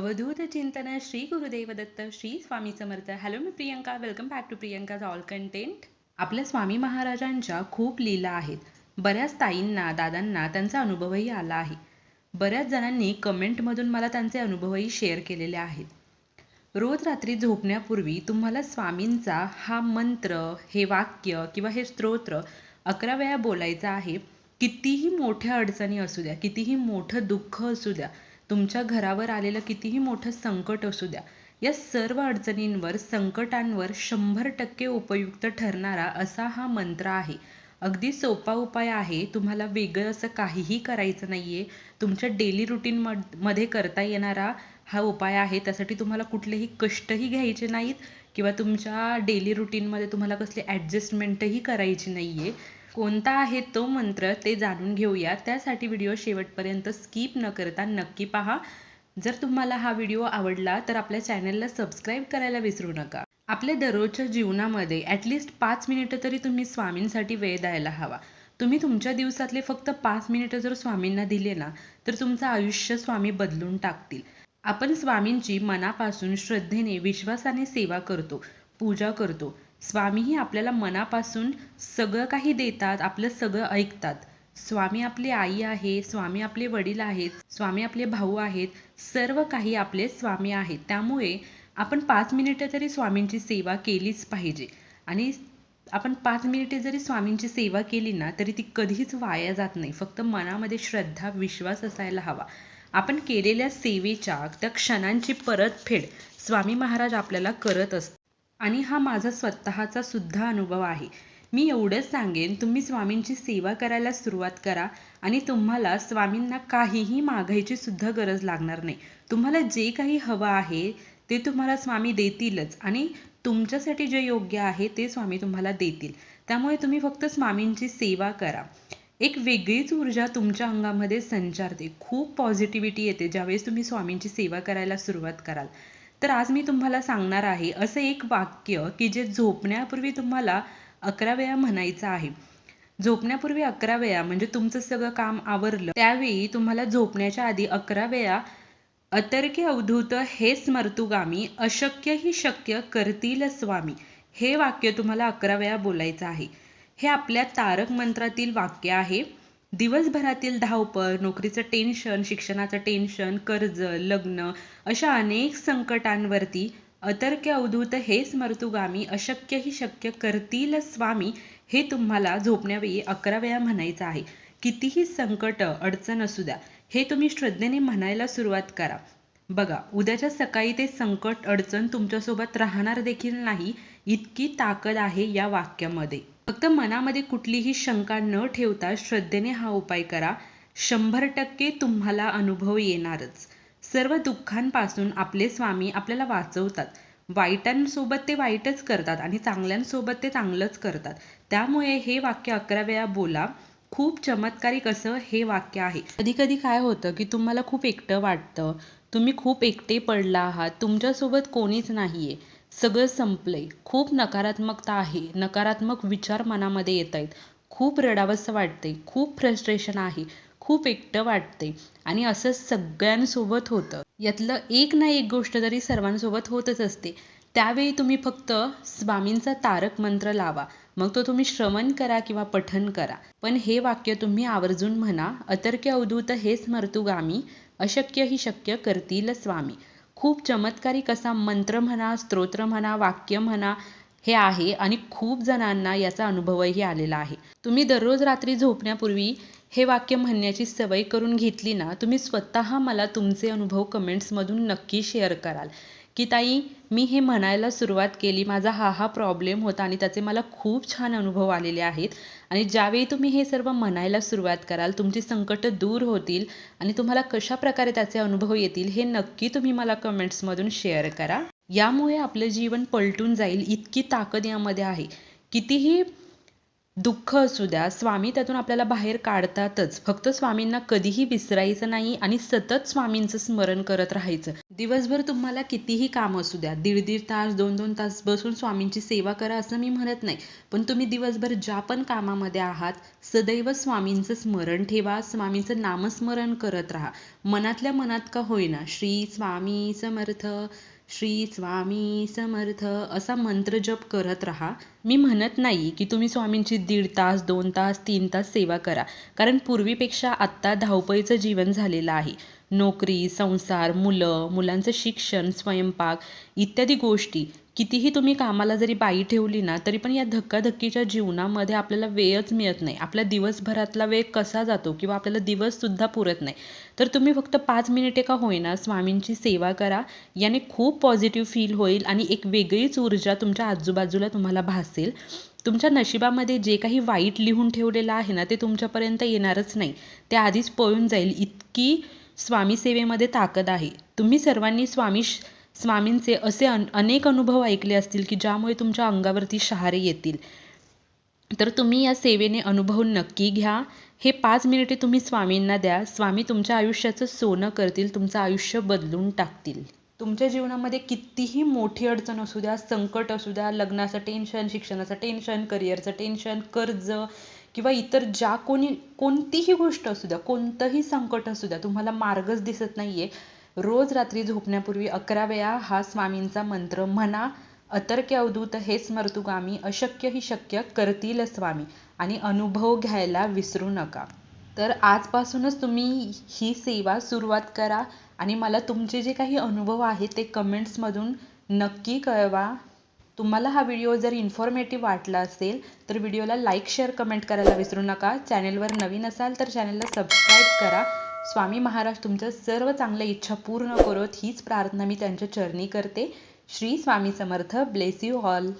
अवधूत चिंतन Shri Gurudev Datta Shri Swami Samarth. Hello me Priyanka. Welcome back to Priyanka's all content आपल्या स्वामी महाराजांच्या खूप लीला आहेत. बऱ्याच ताईंना दादांना त्यांचा अनुभवही आला आहे. बऱ्याच जणांनी कमेंटमधून मला त्यांचे अनुभवही शेअर केलेले आहेत. रोज रात्री झोपण्यापूर्वी तुम्हाला स्वामींचा हा मंत्र हे वाक्य किंवा हे स्तोत्र अकरा वेळा बोलायचा आहे. कितीही मोठ्या अडचणी असू द्या कितीही मोठं दुःख असू द्या तुमच्या घरावर आलेलं कितीही मोठं संकट असू द्या या सर्व अडचणींवर संकटांवर शंभर टक्के उपयुक्त ठरणारा असा हा मंत्र आहे. अगदी सोपा उपाय आहे तुम्हाला वेगळं असं काहीही करायचं नाहीये. तुमच्या डेली रुटीन मध्ये करता येणारा हा उपाय आहे त्यासाठी तुम्हाला कुठलेही कष्टही घ्यायचे नाहीत किंवा तुमच्या डेली रुटीनमध्ये तुम्हाला कसली ॲडजस्टमेंटही करायची नाहीये. कोणता आहे तो मंत्र ते जाणून घेऊया. त्यासाठी व्हिडिओ शेवटपर्यंत स्किप न करता नक्की पहा. जर तुम्हाला हा व्हिडिओ आवडला तर आपल्या चॅनलला सबस्क्राईब करायला विसरू नका. आपल्या दररोजच्या जीवनामध्ये ॲटलिस्ट पाच मिनिटं तरी तुम्ही स्वामींसाठी वेळ द्यायला हवा. तुम्ही तुमच्या दिवसातले फक्त पाच मिनिटं जर स्वामींना दिले ना तर तुमचं आयुष्य स्वामी बदलून टाकतील. आपण स्वामींची मनापासून श्रद्धेने विश्वासाने सेवा करतो पूजा करतो. स्वामीही आपल्याला मनापासून सगळं काही देतात आपलं सगळं ऐकतात. स्वामी आपली आई आहे स्वामी आपले वडील आहेत स्वामी आपले भाऊ आहेत सर्व काही आपले स्वामी आहेत. त्यामुळे आपण पाच मिनिटं तरी स्वामींची सेवा केलीच पाहिजे. आणि आपण पाच मिनिटे जरी स्वामींची सेवा केली ना तरी ती कधीच वाया जात नाही. फक्त मनामध्ये श्रद्धा विश्वास असायला हवा. आपण केलेल्या सेवेच्या त्या क्षणांची परतफेड स्वामी महाराज आपल्याला करत असतात. आणि हा माझा स्वतःचा सुद्धा अनुभव आहे. मी एवढंच सांगेन तुम्ही स्वामींची सेवा करायला सुरुवात करा आणि तुम्हाला स्वामींना काहीही मागायची सुद्धा गरज लागणार नाही. तुम्हाला जे काही हवं आहे ते तुम्हाला स्वामी देतीलच आणि तुमच्यासाठी जे योग्य आहे ते स्वामी तुम्हाला देतील. त्यामुळे तुम्ही फक्त स्वामींची सेवा करा. एक वेगळीच ऊर्जा तुमच्या अंगामध्ये संचारते. खूप पॉझिटिव्हिटी येते ज्यावेळेस तुम्ही स्वामींची सेवा करायला सुरुवात कराल. तर आज मी तुम्हाला सांगणार आहे असं एक वाक्य की जे झोपण्यापूर्वी तुम्हाला अकरा वेळा म्हणायचं आहे. झोपण्यापूर्वी अकरा वेळा म्हणजे तुमचं सगळं काम आवरलं. त्यावेळी तुम्हाला झोपण्याच्या आधी अकरा वेळा अतर्के अवधूत हे स्मर्तुगामी अशक्य ही शक्य करतील स्वामी. हे वाक्य तुम्हाला अकरा वेळा बोलायचं आहे. हे आपल्या तारक मंत्रातील वाक्य आहे. दिवसभरातील धावपळ नोकरीचं टेन्शन शिक्षणाचं टेन्शन कर्ज लग्न अशा अनेक संकटांवरती अतर्क्य अवधूत हे स्मर्तुगामी अशक्य ही शक्य करतील स्वामी हे तुम्हाला झोपण्यावेळी अकरा वेळा म्हणायचं आहे. कितीही संकट अडचण असू द्या हे तुम्ही श्रद्धेने म्हणायला सुरुवात करा. बघा उद्याच्या सकाळी ते संकट अडचण तुमच्यासोबत राहणार देखील नाही इतकी ताकद आहे या वाक्यामध्ये. फक्त मनामध्ये कुठलीही शंका न ठेवता श्रद्धेने हा उपाय करा. शंभर टक्के तुम्हाला अनुभव येणारच. सर्व दुःखांपासून आपले स्वामी आपल्याला वाचवतात. वाईटांसोबत ते वाईटच करतात आणि चांगल्यांसोबत ते चांगलंच करतात. त्यामुळे हे वाक्य अकरा वेळा बोला. खूप चमत्कारिक असं हे वाक्य आहे. कधी कधी काय होतं की तुम्हाला खूप एकटं वाटतं. तुम्ही खूप एकटे पडला आहात. तुमच्यासोबत कोणीच नाहीये. सगळं संपलंय. खूप नकारात्मकता आहे. नकारात्मक विचार मनामध्ये येत आहेत. खूप रडावंसं वाटतंय. खूप फ्रस्ट्रेशन आहे. खूप एकटं वाटते आणि असं सगळ्यांसोबत होतं. यातलं एक ना एक गोष्ट तरी सर्वांसोबत होतच असते. त्यावेळी तुम्ही फक्त स्वामींचा तारक मंत्र लावा. मग तो तुम्ही श्रवण करा किंवा पठन करा. पण हे वाक्य तुम्ही आवर्जून म्हणा अतर्क्य अवधूत हेच मर्तुगामी अशक्य ही शक्य करतील स्वामी. खूप चमत्कारिक असा मंत्र म्हणा स्तोत्र म्हणा वाक्य म्हणा हे आहे आणि खूप जणांना याचा अनुभवही आलेला आहे. तुम्ही दररोज रात्री झोपण्यापूर्वी हे वाक्य म्हणण्याची सवय करून घेतली ना तुम्ही स्वतः मला तुमचे अनुभव कमेंट्समधून नक्की शेअर कराल. की ताई मी हे म्हणायला सुरुवात केली माझा हा हा प्रॉब्लेम होता आणि त्याचे मला खूप छान अनुभव आलेले आहेत. आणि ज्यावेळी तुम्ही हे सर्व म्हणायला सुरुवात कराल तुमची संकट दूर होतील आणि तुम्हाला कशा प्रकारे त्याचे अनुभव येतील हे नक्की तुम्ही मला कमेंट्समधून शेअर करा. यामुळे आपलं जीवन पलटून जाईल इतकी ताकद यामध्ये आहे. कितीही दुःख असू द्या स्वामी त्यातून आपल्याला बाहेर काढतातच. फक्त स्वामींना कधीही विसरायचं नाही आणि सतत स्वामींचं स्मरण करत राहायचं. दिवसभर तुम्हाला कितीही काम असू द्या दीड दीड तास दोन दोन तास बसून स्वामींची सेवा करा असं मी म्हणत नाही. पण तुम्ही दिवसभर ज्या पण कामामध्ये आहात सदैव स्वामींचं स्मरण ठेवा स्वामींचं नामस्मरण करत राहा. मनातल्या मनात का होईना श्री स्वामी समर्थ. श्री स्वामी समर्थ असा मंत्र जप करत राहा. मी म्हणत नाही की तुम्ही स्वामींची दीड तास दोन तास तीन तास सेवा करा. कारण पूर्वीपेक्षा आत्ता धावपळीचं जीवन झालेलं आहे. नोकरी संसार मुलं मुलांचं शिक्षण स्वयंपाक इत्यादी गोष्टी कितीही तुम्ही कामाला जरी बाई ठेवली ना तरी पण या धक्काधक्कीच्या जीवनामध्ये आपल्याला वेळच मिळत नाही. आपल्या दिवसभरातला वेळ कसा जातो किंवा आपल्याला दिवससुद्धा पुरत नाही. तर तुम्ही फक्त पाच मिनिटे का होईना स्वामींची सेवा करा. याने खूप पॉझिटिव्ह फील होईल आणि एक वेगळीच ऊर्जा तुमच्या आजूबाजूला तुम्हाला भासेल. तुमच्या नशिबामध्ये जे काही वाईट लिहून ठेवलेलं आहे ना ते तुमच्यापर्यंत येणारच नाही. ते आधीच पळून जाईल. इतकी स्वामी सेवेमध्ये ताकद आहे. तुम्ही सर्वांनी स्वामी स्वामींचे असे अन अनेक अनुभव ऐकले असतील की ज्यामुळे तुमच्या अंगावरती शहारे येतील. तर तुम्ही या सेवेने अनुभव नक्की घ्या. हे पाच मिनिटे तुम्ही स्वामींना द्या. स्वामी तुमच्या आयुष्याचं सोनं करतील तुमचं आयुष्य बदलून टाकतील. तुमच्या जीवनामध्ये कितीही मोठी अडचण असू द्या संकट असू द्या लग्नाचं टेन्शन शिक्षणाचं टेन्शन करिअरचं टेन्शन कर्ज किंवा इतर ज्या कोणी कोणतीही गोष्ट असू द्या कोणतंही संकट असू द्या तुम्हाला मार्गच दिसत नाहीये. रोज रात्री झोपण्यापूर्वी अकरा वेळा हा स्वामींचा मंत्र म्हणा अतर्क्य अवधूत हे स्मर्तुगामी अशक्य ही शक्य करतील स्वामी आणि अनुभव घ्यायला विसरू नका. तर आजपासूनच तुम्ही ही सेवा सुरुवात करा आणि मला तुमचे जे काही अनुभव आहेत ते कमेंट्समधून नक्की कळवा. तुम्हाला हा व्हिडिओ जर इन्फॉर्मेटिव्ह वाटला असेल तर व्हिडिओला लाईक शेअर कमेंट करायला विसरू नका. चॅनेलवर नवीन असाल तर चॅनेलला सबस्क्राईब करा. स्वामी महाराज तुमच्या सर्व चांगल्या इच्छा पूर्ण करत हीच प्रार्थना मी त्यांच्या चरणी करते. Shri Swami Samarth bless you all.